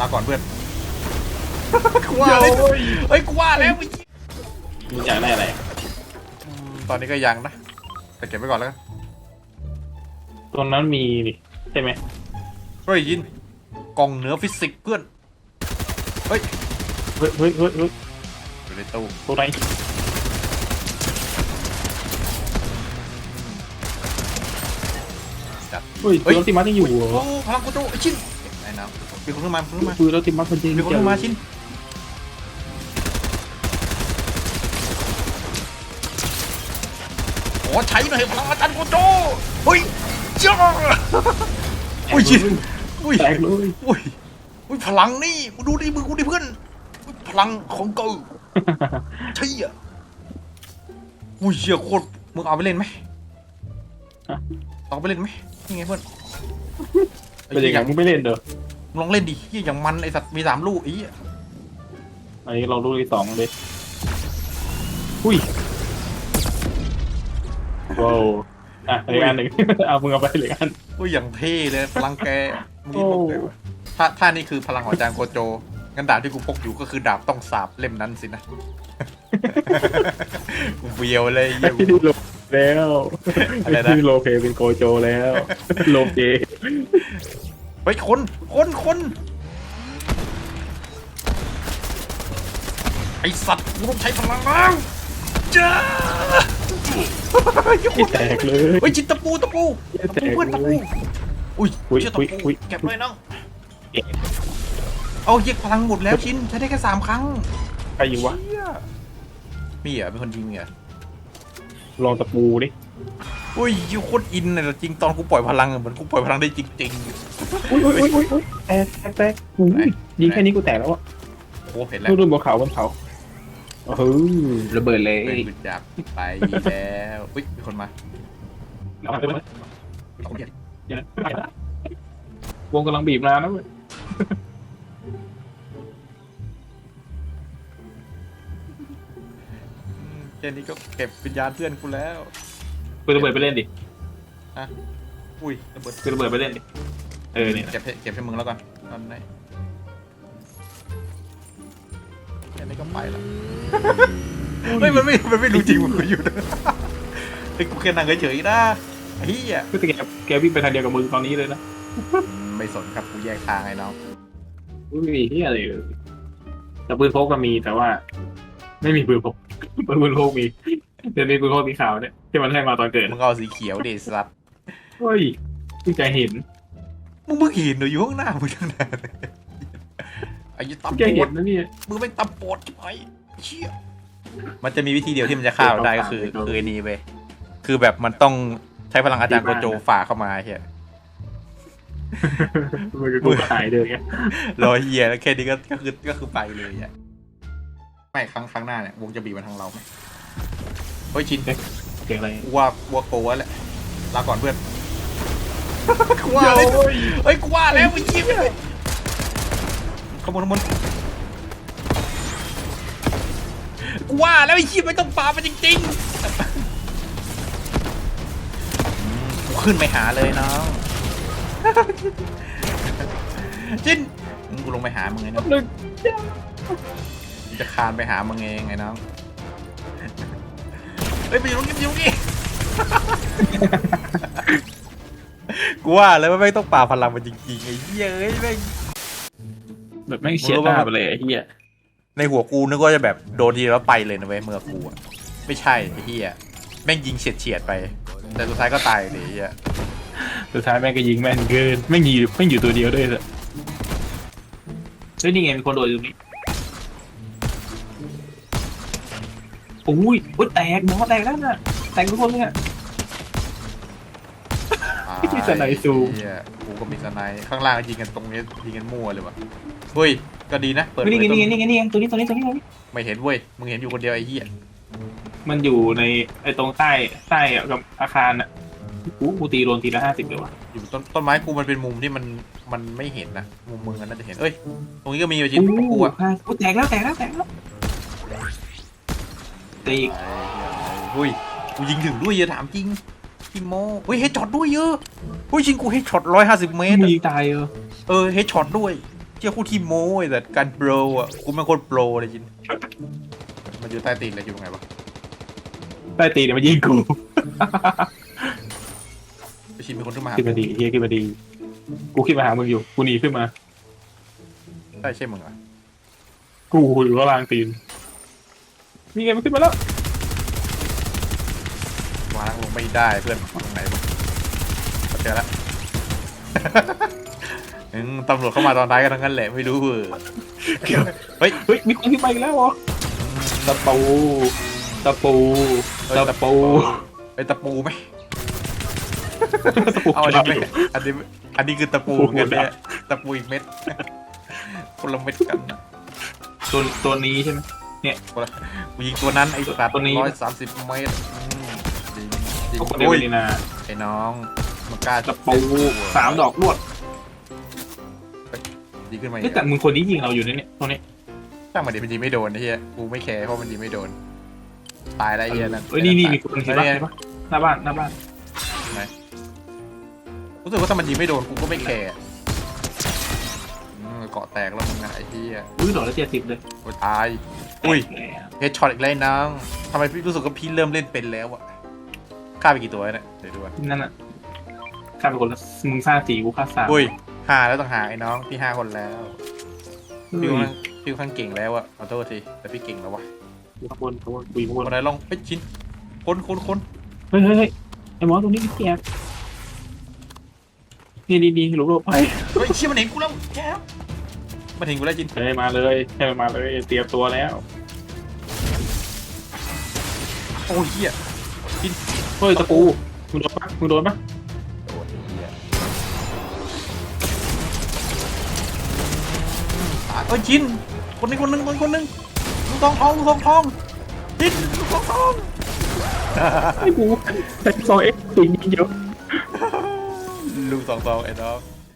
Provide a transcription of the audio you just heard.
ลาก่อนเพื่อนกูว่าเลยเฮ้ยกูว่าแล้วเมื่อกี้มึงอยากได้อะไรอะอืมตอนนี้ก็ยังนะแต่เก็บไว้ก่อนแล้วกันตรงนั้นมีดิใช่ไหมเฮ้ยยินกล่องเหนือฟิสิกส์เพื่อนเฮ้ยเฮ้ยเฮ้ยเฮ้ยเฮ้ยอยู่ในตู้ตรงไหนจัด เฮ้ยเฮ้ยรถติมัสยังอยู่เหรโอ้อพลังกูตู้ไอ้ชิ้นไอ้น้ำมีคนขึ้นมามีคนขึ้นมาคือรถติมัสคนจริงมีคนขึ้นมาชิ้นโอ้ใช้หน่อยพลังอาจารย์โกโจเฮ้ยจ้าอุ้ยชิ้นอุ้ยแตกเลยอุ้ยอุ้ยพลังนี่มึงดูดิมึงกูดิเพื่อนอุ๊ยพลังของกูใช่อะอุ้ยเชี่ยโคตรมึงเอาไปเล่นไหมเอาไปเล่นไหมนี่ไงเพื่อน เป็นยังไงมึงไม่เล่นเด้อมึงลองเล่นดิเฮียอย่างมันไอสัตว์มีสามลูกไอ้เหี้ยอันนี้เราลูกที่สองเลยอุ้ยว้าวอะเหลืออกอันหนึ่งเอามึงเอาไปเหลืออกอันอุ้ยอย่างเท่เลยพลังแกมึงโอ้นี่บอกเลยว่าถ้าถ้านี่คือพลังของอาจารย์โกโจงั้นดาบที่กูพกอยู่ก็คือดาบต้องสาบเล่มนั้นสินะกูเบียวเลยเหี้ยที่โลแล้วอะไรนะที่โลเพเป็นโกโจแล้วโลเจ เฮ้ยคนคนคนไอสัตว์กูต้องใช้พลังแล้วจ้าไม่แตกเลย เฮ้ยจิตตะปูตะปูตะปูเพื่อนตะปูอุ้ยอุ๊ยเชื่อตะอุ๊ยปูอุ๊ยเก็บเลยน้องเก็บเอาเยียกพลังหมดแล้วชิ้นใช้ได้แค่สามครั้งใครอยู่วะเชี่ยมีเหรอเป็นคนยิงเหรอลองตะปูดิ อุ้ยยูโคตรอินเลยจริงตอนกูปล่อยพลังอะเหมือนกูปล่อยพลังได้จริงอุ้ยอุ้ยอุ้ยอุ้ยอุ้ยแตกแตกแตกอุ้ยยิงแค่นี้กูแตกแล้วอะๆโอ้เห็นแล้วดูดูบนเขาบนเขาโอ้โหระเบิดเลยเป็นกุญจับไปแล้วอุ้ยมีคนมาเอาไปเลยสองเดียวเดี๋ยวนะไปละวงกำลังบีบมานะเว้ยอืมแค่นี้ก็เก็บวิญญาณเพื่อนกูแล้ว กูระเบิดไปเล่นดิอุ้ยระเบิดกูระเบิดไปเล่นดิ เออเนี่ยเก็บให้เก็บให้มึงแล้วก่อนตอนไหนแค่นี้ก็ไปละเฮ้ยมันไม่มันไม่รู้จริงมึงกูอยู่นะเฮ้ยกูแค่นั่งเฉยๆนะไอ้เหี้ยก็แต่แกแกวิ่งไปทางเดียวกับมึงตอนนี้เลยนะอืมไม่สนครับกูแยกทางไอ้น้องอุ้ยที่อะไรเลยแต่ปืนพกก็มีแต่ว่า ไม่มีปืนพกปืนพกมี เดี๋ยวมีปืนพกสีขาวเนี่ยที่มันให้มาตอนเกิดมึงเอาสีเขียวดิสัตว์เฮ้ยเพิ่งจะเห็นมึงเพิ่งเห็นเหรออยู่ข้างหน้ามึงตั้งนานไอ้ยี่ตับเพิ่งจะปเห็ดนนะเนี่ยมึงไม่ตับปดใช่ไหมเชี่ยมันจะมีวิธีเดียวที่มันจะฆ่าเราได้ก็คือคือไอ้นี่ไปคือแบบมันต้องใช้พลังอาจารย์โกโจฝ่าเข้ามาเฮียมันก็กูหายเลยไงรอเฮียแล้วแค่นี้ก็ก็คือก็คือไปเลยอะไม่ครั้งครั้งหน้าเนี่ยวงจะบีบมาทางเราไหมเฮ้ยชินเสียงอะไรกูว่ากูว่าโกวแหละลาก่อนเพื่อนกูว่าเลยเฮ้ยกูว่าแล้วมึงยิ้มเลยขโมยขโมยกูว่าแล้วไอ้ยิ้มไม่ต้องปามันจริงๆอืมกูขึ้นไปหาเลยน้องจินมึงกูลงไปหามึงไงน้องนึกกูจะคานไปหามึงเองไงน้อง เฮ้ยไปอยู่ตรงนี้ไปอยู่ตรงนี้ กูว่าแล้วว่าไม่งต้องป่าพลังมันจริงๆไอ้เหี้ยเอ้ยแม่ง แบบไม่งเฉียดหน้าไปเลยไอ้เหี้ยในหัวกูนึกว่าจะแบบโดนทีแล้วไปเลยนะเว้ยเมื่อกูอะไม่ใช่ไอ้เหี้ยแม่งยิงเฉียดเฉียดๆไป แต่สุดท้ายก็ตายเลยไอ้เหี้ยสุดท้ายแม่งก็ยิงแม่นเกินแม่งยิงแม่งอยู่ตัวเดียวด้วยเลยเฮ้ยนี่ไงมีคนโดดอยู่ตรงนี้ โอ้ยโอ้ยแตกหมอแตกแล้วน่ะแตกทุกคนเลยอะมีสไนด์ซูม เหี้ยกูก็มีสไนด์ข้างล่างยิงกันตรงนี้ยิงกันมั่วเลยวะเฮ้ยก็ดีนะเปิดนี่ไงเผยนี่ไงต้นนี่ไงนี่ไงตัวนี้ตัวนี้ตัวนี้ตัวนี้ ไม่เห็นเว้ยมึงเห็นอยู่คนเดียวไอ้เหี้ยมันอยู่ในไอ้ตรงใต้ใต้กับอาคารอะกูกูตีโดนทีละห้าสิบเลยวะอยู่ต้นต้นไม้กูมันเป็นมุมที่มันมันไม่เห็นนะมุมมึงอะน่าจะเห็นเอ้ยตรงนี้ก็มีอยู่ชิ้นตรงกูอะห้าโอ้แตกแล้วแตกแล้วแตกแล้ว ตีอีกเฮ้ยกูยิงถึงด้วยเยอะถามจริงพี่โมเฮ้ยเฮดช็อตด้วยเยอะเฮ้ยชิงกูเฮดช็อตร้อยห้าสิบเมตรมีอะตายเออเออเฮดช็อตด้วยเชี่ยคู่ทีมโม้ไอ้แต่การโปรอะกูไม่งโคตรโปรเลยจิน มันอยู่ใต้ตีนเลยอยู่ตรงไหนวะใต้ตีนเนี่ยมันยิงกูไปชินมีคนขึ้นมาหาขึ้นมาดีเฮียขึ้นมาดี กูขึ้นมาหามึงอยู่ กูหนีขึ้นมา ใช่ใช่มึงเหรอะกูอยู่ข้างล่างตีน นี่ไงมันขึ้นมาแล้ววางลงไม่ได้เพื่อนตรงไหนวะเจอแล้ว อืมตำรวจเข้ามาตอนท้ายกันทั้งนั้นแหละไม่รู้เออเกี่ยวเฮ้ยเฮ้ยมีคนขึ้นไปอีกแล้วเหรอตะปูตะปูตะปูไอ้ตะปูไหมตะปูเอาอันได้นี้ไหมอยู่อันนี้อันนี้คือตะปูโอ้โหเหมือนกันเนี่ยตะปูอีกเม็ดคนละเม็ดกันนะตัวตัวนี้ใช่ไหม คนละกูยิงตัวนั้นไอ้สัตว์ตัวนี้ ร้อยสามสิบเมตรอืมจริงจริงก็คนเดียวโอ้ยนี่นะไอ้น้องมันกล้าตะปูสามดอกรวดยิงขึ้นมาอีเฮ้ยกแต่มึงคนนี้ยิงเราอยู่เนี่ยเนี่ยตรงนี้ช่างมันดิมันยิงไม่โดนไอ้เหี้ยกูไม่แคร์เพราะมันยิงไม่โดน ตายแล้วไอ้เหี้ยนั่นเฮ้ยนี่นี่มีคนเห็นปะเฮ้ยเห็นปะหน้าบ้านหน้าบ้านรู้สึกว่าถ้ามันยิงไม่โดนกูก็ไม่แคร์อืมเกาะแตกแล้วมึงอะไอ้เหี้ยอุ้ยดอกละเจ็ดสิบเลย โอ้ยตาย อุ้ยแหมเฮดช็อตอีกแล้วไอ้น้องทำไมพี่รู้สึกว่าพี่เริ่มเล่นเป็นแล้วอะฆ่าไปกี่ตัวแล้วเนี่ยเดี๋ยวดูก่อนนั่นน่ะข้าเป็นคนละมึงสร้างสี่กูฆ่าสามอุ้ยห้าแล้วต้องหาไอ้น้องพี่ห้าคนแล้วเฮ้พี่ยค่อนข้างพี่ค่อนข้างเก่งแล้วอะขอโทษทีแต่พี่เก่งแล้ววะอยู่ข้างบนข้างบนกูอยู่ข้างบนคนไหนลองเฮ้ยชิ้นคนคนคนเฮ้ยเฮ้ยเฮ้ยไอ้หมอตรงนี้มีแกบนี่นี่นี่หลบหลบไปเฮ้ยเชี่ยมันเห็นกูแล้วแกมันเห็นกูแล้วจินเฮ้ยมาเลยให้มันมาเลยเตรียมตัวแล้ว โอ้ยเหี้ยเฮ้ยตะปูมึงโดนปะมึงโดนปะโดนไอ้เหี้ยอะเอ้ยจินคนนี้คนหนึงคนคนหนึงลูกทองทองลูกทองทองจินลูกทองทองไอ้กูแต่ซอยเอ็กซ์ติงเยอะ ลูกทองทองไอ้น้อง